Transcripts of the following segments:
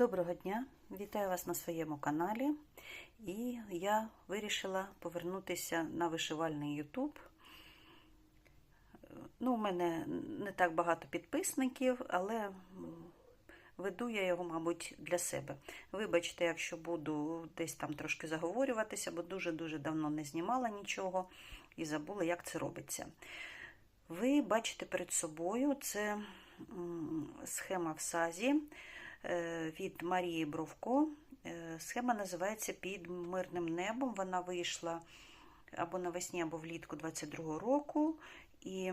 Доброго дня! Вітаю вас на своєму каналі. І я вирішила повернутися на вишивальний YouTube. Ну, у мене не так багато підписників, але веду я його, мабуть, для себе. Вибачте, якщо буду десь там трошки заговорюватися, бо дуже-дуже давно не знімала нічого і забула, як це робиться. Ви бачите перед собою це схема в сазі від Марії Бровко. Е, Схема називається Під мирним небом. Вона вийшла або навесні, або влітку 22-го року. І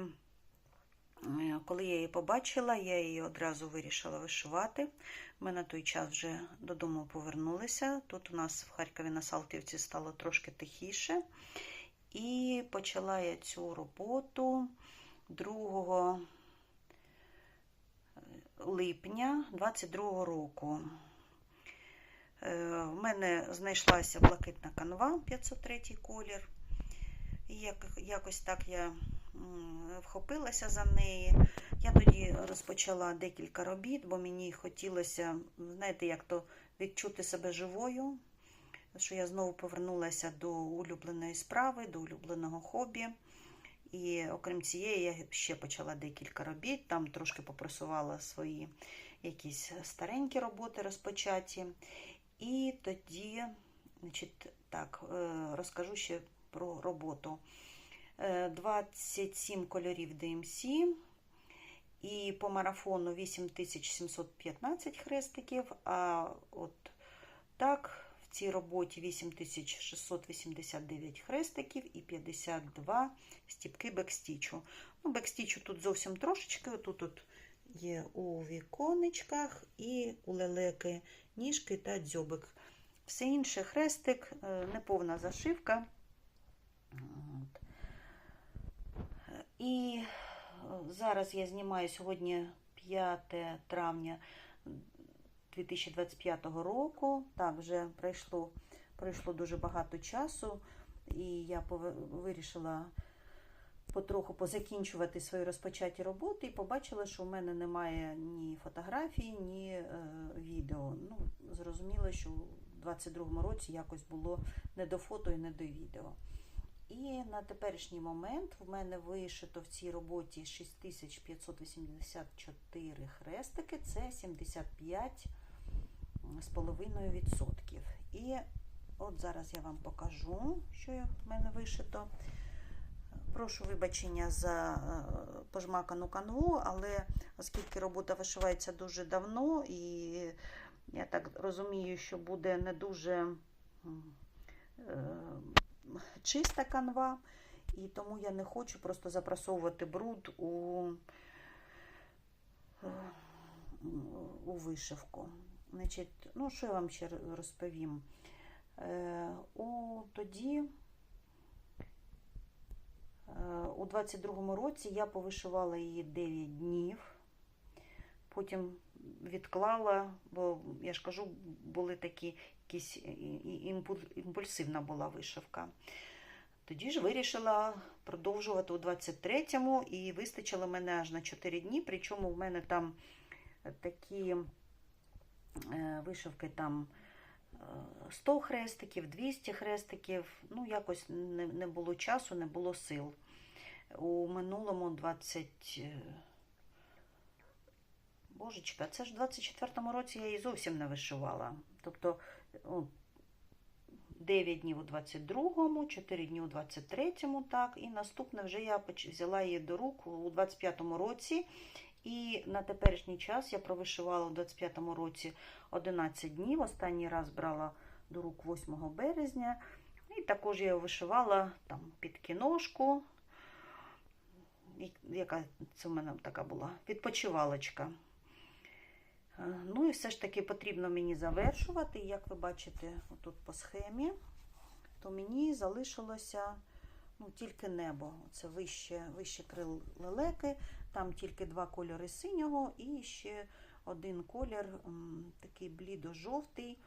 е, коли я її побачила, я її одразу вирішила вишивати. Ми на той час вже додому повернулися. Тут у нас в Харкові на Салтівці стало трошки тихіше. І почала я цю роботу 2 липня 22 року. Е, В мене знайшлася блакитна канва 503 колір. І як, якось так я вхопилася за неї. Я тоді розпочала декілька робіт, бо мені хотілося, знаєте, як то відчути себе живою, що я знову повернулася до улюбленої справи, до улюбленого хобі. І окрім цієї, я ще почала декілька робіт, там трошки попрасувала свої якісь старенькі роботи розпочаті. І тоді, значить, так, е, розкажу ще про роботу. Е, 27 кольорів DMC, і по марафону 8715 хрестиків, а от так цій роботі 8689 хрестиків і 52 стіпки бекстічу. Ну, бекстічу тут зовсім трошечки, тут от є у віконечках і у лелеки ніжки та дзьобик. Все інше хрестик, е, неповна зашивка. От. І зараз я знімаю сьогодні 5 травня 2025 року. Так, вже пройшло, пройшло дуже багато часу, і я вирішила потроху позакінчувати свої розпочаті роботи і побачила, що в мене немає ні фотографій, ні е, відео. Ну, зрозуміло, що у 22-му році якось було не до фото і не до відео. І на теперішній момент в мене вишито в цій роботі 6584 хрестики, це 75 з половиною відсотків. І от зараз я вам покажу, що в мене вишито. Прошу вибачення за е, пожмакану канву, але оскільки робота вишивається дуже давно, і я так розумію, що буде не дуже е, чиста канва, і тому я не хочу просто запрасовувати бруд у, е, у вишивку. Значить, ну, що я вам ще розповім? Е, у тоді, е, у 22-му році я повишивала її 9 днів, потім відклала, бо я ж кажу, були такі якісь імпульсивна була вишивка. Тоді ж вирішила продовжувати у 23-му і вистачило мене аж на 4 дні, причому в мене там такі вишивки там е, 100 хрестиків, 200 хрестиків. Ну, якось не, не було часу, не було сил. У минулому 20. е, Божечка, це ж в 24-му році я її зовсім не вишивала. Тобто ну, 9 днів у 22-му, 4 дні у 23-му, так, і наступне вже я взяла її до рук у 25-му році. І на теперішній час я провишивала у 25-му році 11 днів. Останній раз брала до рук 8 березня. І також я вишивала там під кіношку. Яка це в мене така була відпочивалочка. Е, Ну і все ж таки потрібно мені завершувати. Як ви бачите, отут по схемі, то мені залишилося ну, тільки небо. Це вище, вище крил лелеки, там тільки два кольори синього і ще один колір, такий блідо-жовтий.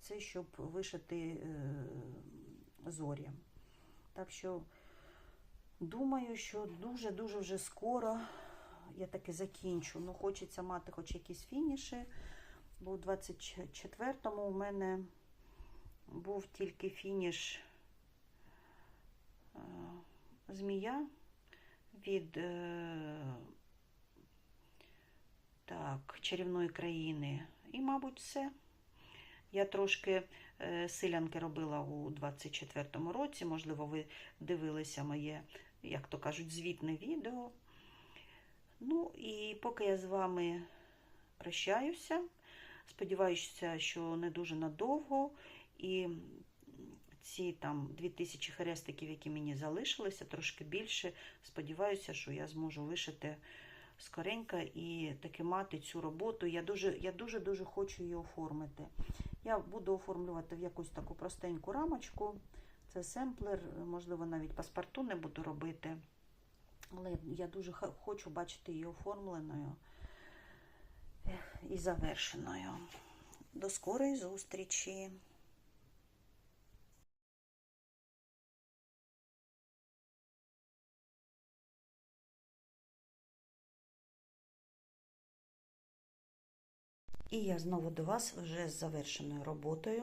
Це щоб вишити е, зорі. Так що думаю, що дуже-дуже вже скоро я таки закінчу. Ну, хочеться мати хоч якісь фініші. бо у 24-му у мене був тільки фініш е, змія від е, так, чарівної країни. І, мабуть, все. Я трошки е, силянки робила у 24-му році. Можливо, ви дивилися моє, як то кажуть, звітне відео. Ну і поки я з вами прощаюся, сподіваюся, що не дуже надовго. І ці там 2000 хрестиків, які мені залишилися, трошки більше. Сподіваюся, що я зможу вишити скоренько і таки мати цю роботу. Я дуже, я дуже дуже хочу її оформити. Я буду оформлювати в якусь таку простеньку рамочку. Це семплер, можливо, навіть паспорту не буду робити. Але я дуже хочу бачити її оформленою і завершеною. До скорої зустрічі! І я знову до вас вже з завершеною роботою.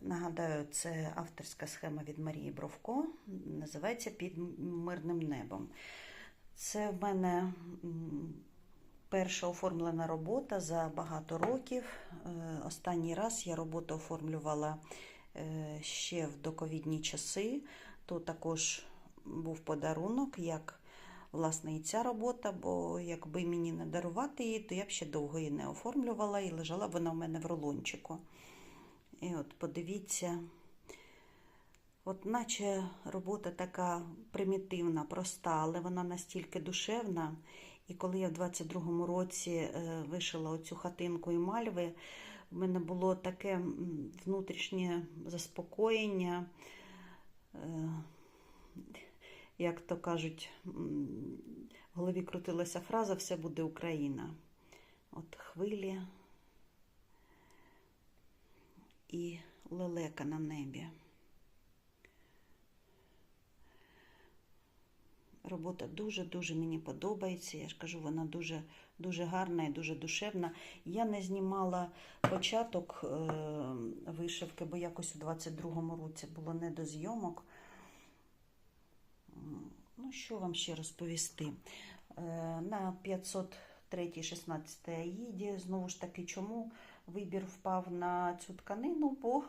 Нагадаю, це авторська схема від Марії Бровко, називається Під мирним небом. Це в мене перша оформлена робота за багато років. Е, Останній раз я роботу оформлювала е, ще в доковідні часи. То також був подарунок, як власне і ця робота, бо якби мені не дарувати її, то я б ще довго її не оформлювала і лежала б вона в мене в рулончику. І от подивіться, от наче робота така примітивна, проста, але вона настільки душевна. І коли я в 22-му році е, вишила оцю хатинку і мальви, в мене було таке внутрішнє заспокоєння. Як то кажуть, в голові крутилася фраза Все буде Україна. От хвилі і лелека на небі. Робота дуже-дуже мені подобається. Я ж кажу, вона дуже, дуже гарна і дуже душевна. Я не знімала початок е, вишивки, бо якось у 22-му році було не до зйомок. Що вам ще розповісти? Е, На 503-16 аїді, знову ж таки, чому вибір впав на цю тканину, бо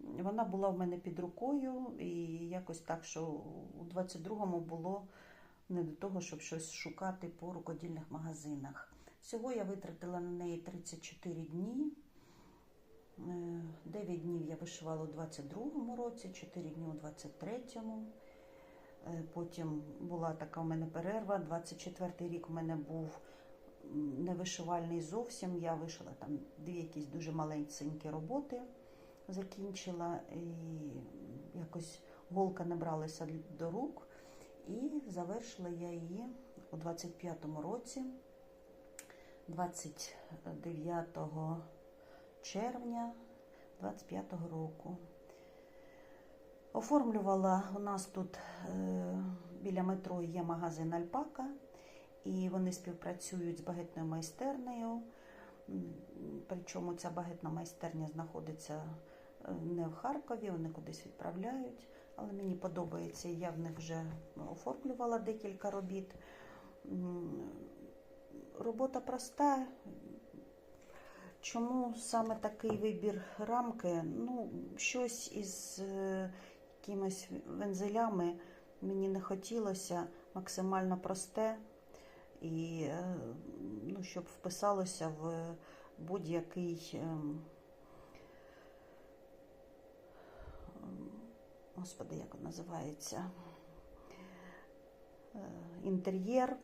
вона була в мене під рукою, і якось так, що у 22-му було не до того, щоб щось шукати по рукодільних магазинах. Всього я витратила на неї 34 дні. Е, 9 днів я вишивала у 22-му році, 4 дні у 23-му. Е, Потім була така у мене перерва. 24-й рік у мене був м, невишивальний зовсім. Я вишила там дві якісь дуже маленькі роботи, закінчила і якось голка не бралася до рук. І завершила я її у 25-му році, 29 червня 25-го року. Оформлювала у нас тут е, біля метро є магазин Альпака, і вони співпрацюють з багетною майстернею. Причому ця багетна майстерня знаходиться е, не в Харкові, вони кудись відправляють. Але мені подобається, я в них вже оформлювала декілька робіт. Робота проста. Чому саме такий вибір рамки? Ну, щось із е, якимись вензелями мені не хотілося, максимально просте, і е, ну, щоб вписалося в будь-який. ем, Господи, як він називається? Е, Інтер'єр.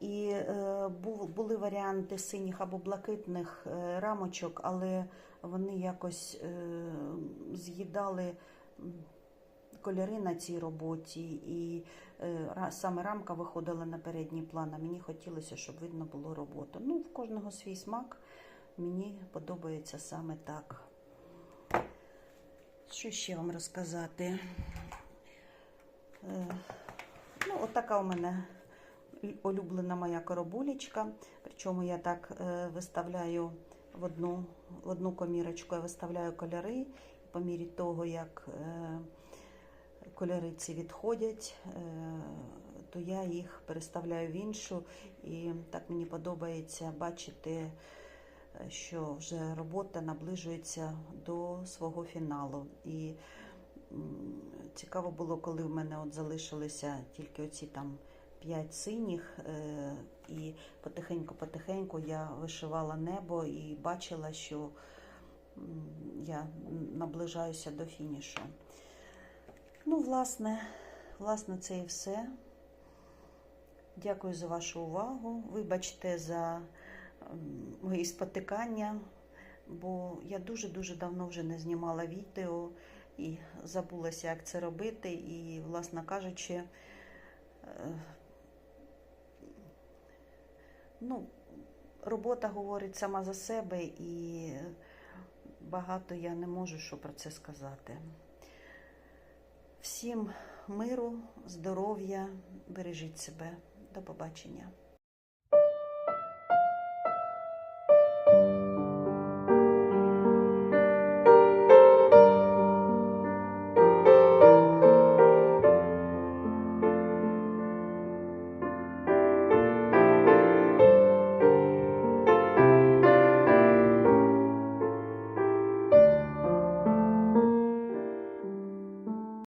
І е, були варіанти синіх або блакитних е, рамочок, але вони якось е, з'їдали кольори на цій роботі, і е, саме рамка виходила на передній план. А мені хотілося, щоб видно було роботу. Ну, в кожного свій смак. Мені подобається саме так. Що ще вам розказати? Е, Ну, от у мене улюблена моя коробулечка. Причому я так е, виставляю в одну, в одну комірочку я виставляю кольори, по мірі того, як кольори ці відходять, е, то я їх переставляю в іншу. І так мені подобається бачити, е, що вже робота наближується до свого фіналу. І цікаво було, коли в мене от залишилися тільки оці там п'ять синіх, е, і потихеньку-потихеньку я вишивала небо і бачила, що я наближаюся до фінішу. Ну, власне, власне, це і все. Дякую за вашу увагу. Вибачте за мої спотикання, бо я дуже-дуже давно вже не знімала відео і забулася, як це робити. І, власне кажучи, е, ну, робота говорить сама за себе, і багато я не можу що про це сказати. Всім миру, здоров'я, бережіть себе. До побачення.